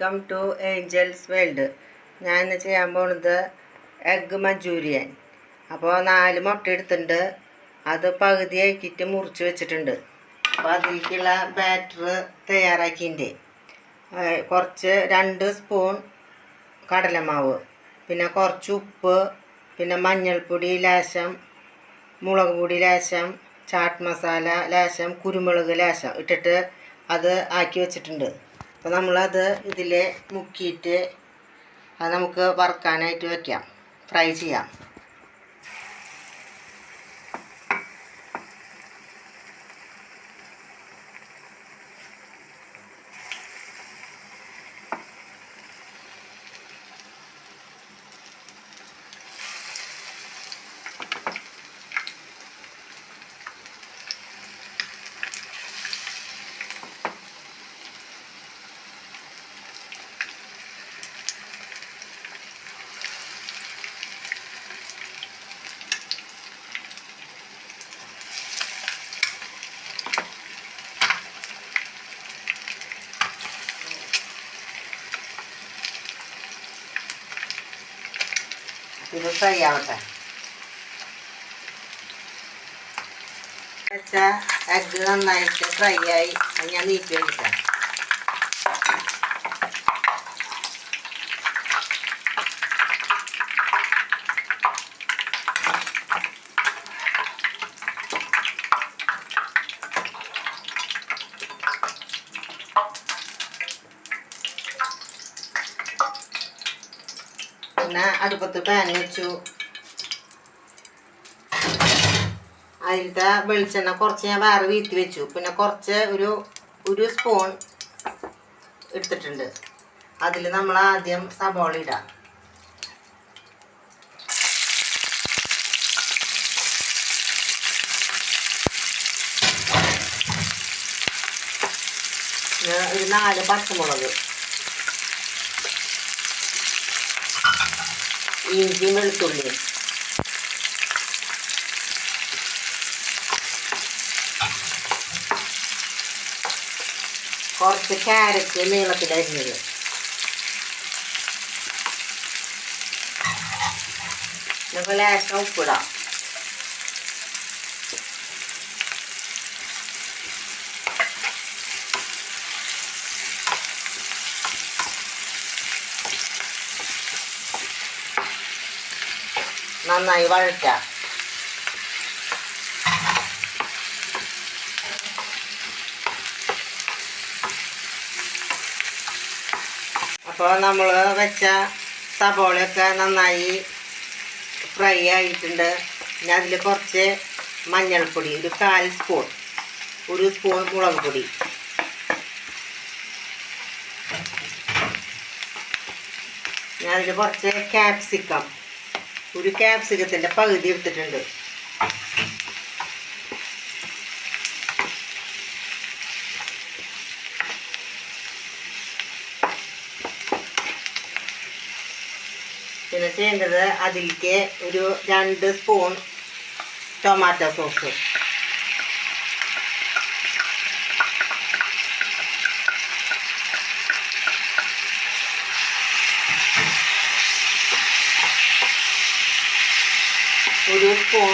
Welcome to Angeles world ഞാൻ ഇന്ന് ചെയ്യാൻ പോണത് എഗ്ഗ് മഞ്ചൂരിയൻ അപ്പോൾ നാല് മുട്ട എടുത്തിട്ടുണ്ട്. അത് പകുതി ആക്കിയിട്ട് മുറിച്ച് വെച്ചിട്ടുണ്ട്. അപ്പോൾ അതിലേക്കുള്ള ബാറ്റർ തയ്യാറാക്കിന്റെ കുറച്ച് രണ്ട് സ്പൂൺ കടലമാവ് പിന്നെ കുറച്ച് ഉപ്പ് പിന്നെ മഞ്ഞൾപ്പൊടി ലേശം മുളക് പൊടി ലേശം ചാട്ട് മസാല ലേശം കുരുമുളക് ലേശം ഇട്ടിട്ട് അത് ആക്കി വെച്ചിട്ടുണ്ട്. അപ്പോൾ നമ്മളത് ഇതിൽ മുക്കിയിട്ട് അത് നമുക്ക് വറുക്കാനായിട്ട് വയ്ക്കാം ഫ്രൈ ചെയ്യാം. ഇത് ഫ്രൈ ആവട്ടെ വെച്ച എഗ്ഗ് നന്നായിട്ട് ഫ്രൈ ആയി. ഞാൻ നീക്കി വെച്ചിട്ടാണ് പിന്നെ അടുപ്പത്ത് പാൻ വെച്ചു. അതിലത്തെ വെളിച്ചെണ്ണ കുറച്ച് ഞാൻ വേറെ വീത്തി വെച്ചു. പിന്നെ കുറച്ച് ഒരു ഒരു സ്പൂൺ എടുത്തിട്ടുണ്ട്. അതിൽ നമ്മൾ ആദ്യം സബോള ഇടാം. ഒരു നാല് പച്ചമുളക്. ഇഞ്ചിയും വെളുത്തുള്ളിയും കുറച്ച് ക്യാരറ്റ് നീളത്തിലരിഞ്ഞത് നമുക്ക് ലേശം ഉപ്പിടാം. നന്നായി വഴറ്റാം. അപ്പോൾ നമ്മൾ വെച്ച സബോളയൊക്കെ നന്നായി ഫ്രൈ ആയിട്ടുണ്ട്. പിന്നെ അതിൽ കുറച്ച് മഞ്ഞൾപ്പൊടി ഒരു കാൽ സ്പൂൺ ഒരു സ്പൂൺ മുളക് പൊടി. ഞാനതിൽ കുറച്ച് ക്യാപ്സിക്കം ഒരു ക്യാപ്സിക്കത്തിന്റെ പകുതി എടുത്തിട്ടുണ്ട്. പിന്നെ ചെയ്യേണ്ടത് അതിലേക്ക് ഒരു രണ്ട് സ്പൂൺ ടൊമാറ്റോ സോസ് ഒരു സ്പൂൺ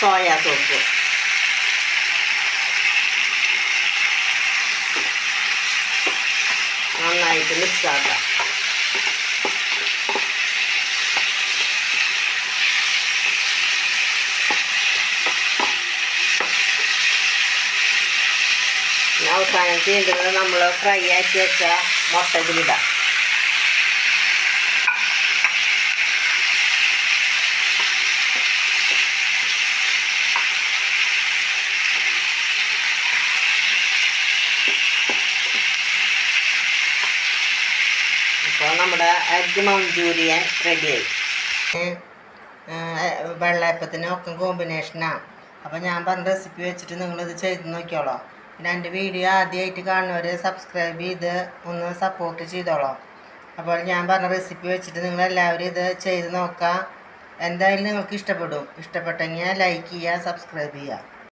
സോയാ സോസ് നന്നായിട്ട് മിക്സ് ആക്കാം. അവസാനം ചെയ്യേണ്ടത് നമ്മൾ ഫ്രൈ ആക്കി വെച്ച മുട്ട ഇപ്പോൾ നമ്മുടെ എഗ് മഞ്ചൂരിയൻ റെഡിയായി വെള്ളയപ്പത്തിനും ഒക്കെ കോമ്പിനേഷനാണ് അപ്പോൾ ഞാൻ പറഞ്ഞ റെസിപ്പി വെച്ചിട്ട് നിങ്ങളിത് ചെയ്ത് നോക്കിയോളോ പിന്നെ എന്റെ വീഡിയോ ആദ്യമായിട്ട് കാണുന്നവർ സബ്സ്ക്രൈബ് ചെയ്ത് ഒന്ന് സപ്പോർട്ട് ചെയ്തോളാം. അപ്പോൾ ഞാൻ പറഞ്ഞ റെസിപ്പി വെച്ചിട്ട് നിങ്ങളെല്ലാവരും ഇത് ചെയ്ത് നോക്കുക. എന്തായാലും നിങ്ങൾക്ക് ഇഷ്ടപ്പെടും. ഇഷ്ടപ്പെട്ടെങ്കിൽ ലൈക്ക് ചെയ്യുക സബ്സ്ക്രൈബ് ചെയ്യുക.